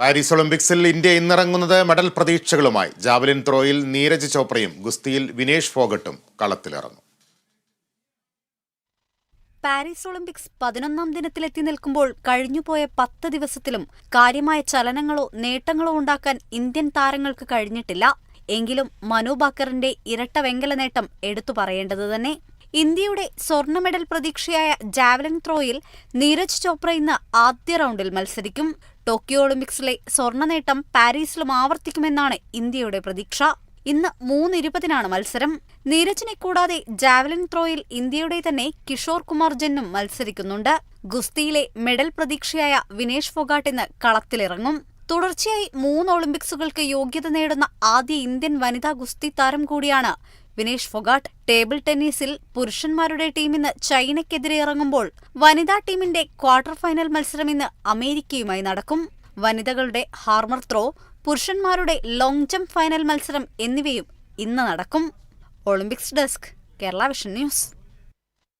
Paris ഒളിമ്പിക്സിൽ India ഇന്നിറങ്ങുന്നത് medal പ്രതീക്ഷകളുമായി. ജാവലിൻ ത്രോയിൽ നീരജ് ചോപ്രയും ഗുസ്തിയിൽ വിനേഷ് ഫോഗട്ടും കളത്തിലിറങ്ങും. പാരീസ് ഒളിമ്പിക്സ് പതിനൊന്നാം ദിനത്തിലെത്തി നിൽക്കുമ്പോൾ കഴിഞ്ഞുപോയ പത്ത് ദിവസത്തിലും കാര്യമായ ചലനങ്ങളോ നേട്ടങ്ങളോ ഉണ്ടാക്കാൻ ഇന്ത്യൻ താരങ്ങൾക്ക് കഴിഞ്ഞിട്ടില്ല. എങ്കിലും മനു ബാക്കറിന്റെ ഇരട്ട വെങ്കല നേട്ടം എടുത്തു പറയേണ്ടത് തന്നെ. ഇന്ത്യയുടെ സ്വർണ മെഡൽ പ്രതീക്ഷയായ ജാവലിൻ ത്രോയിൽ നീരജ് ചോപ്ര ഇന്ന് ആദ്യ റൗണ്ടിൽ മത്സരിക്കും. ടോക്കിയോ ഒളിമ്പിക്സിലെ സ്വർണ നേട്ടം പാരീസിലും ആവർത്തിക്കുമെന്നാണ് ഇന്ത്യയുടെ പ്രതീക്ഷ. ഇന്ന് മൂന്നിരുപതിനാണ് മത്സരം. നീരജിനെ കൂടാതെ ജാവലിൻ ത്രോയിൽ ഇന്ത്യയുടെ തന്നെ കിഷോർ കുമാർ ജെന്നും മത്സരിക്കുന്നുണ്ട്. ഗുസ്തിയിലെ മെഡൽ പ്രതീക്ഷയായ വിനേഷ് ഫൊഗാട്ട് ഇന്ന് കളത്തിലിറങ്ങും. തുടർച്ചയായി മൂന്ന് ഒളിമ്പിക്സുകൾക്ക് യോഗ്യത നേടുന്ന ആദ്യ ഇന്ത്യൻ വനിതാ ഗുസ്തി താരം കൂടിയാണ് വിനേഷ് ഫൊഗാട്ട് ടേബിൾ ടെന്നീസിൽ പുരുഷന്മാരുടെ ടീം ഇന്ന് ചൈനയ്ക്കെതിരെ ഇറങ്ങുമ്പോൾ വനിതാ ടീമിന്റെ ക്വാർട്ടർ ഫൈനൽ മത്സരം ഇന്ന് അമേരിക്കയുമായി നടക്കും. വനിതകളുടെ ഹാർമർ ത്രോ പുരുഷന്മാരുടെ ലോങ് ജംപ് ഫൈനൽ മത്സരം എന്നിവയും ഇന്ന് നടക്കും. Olympics desk Kerala vision news.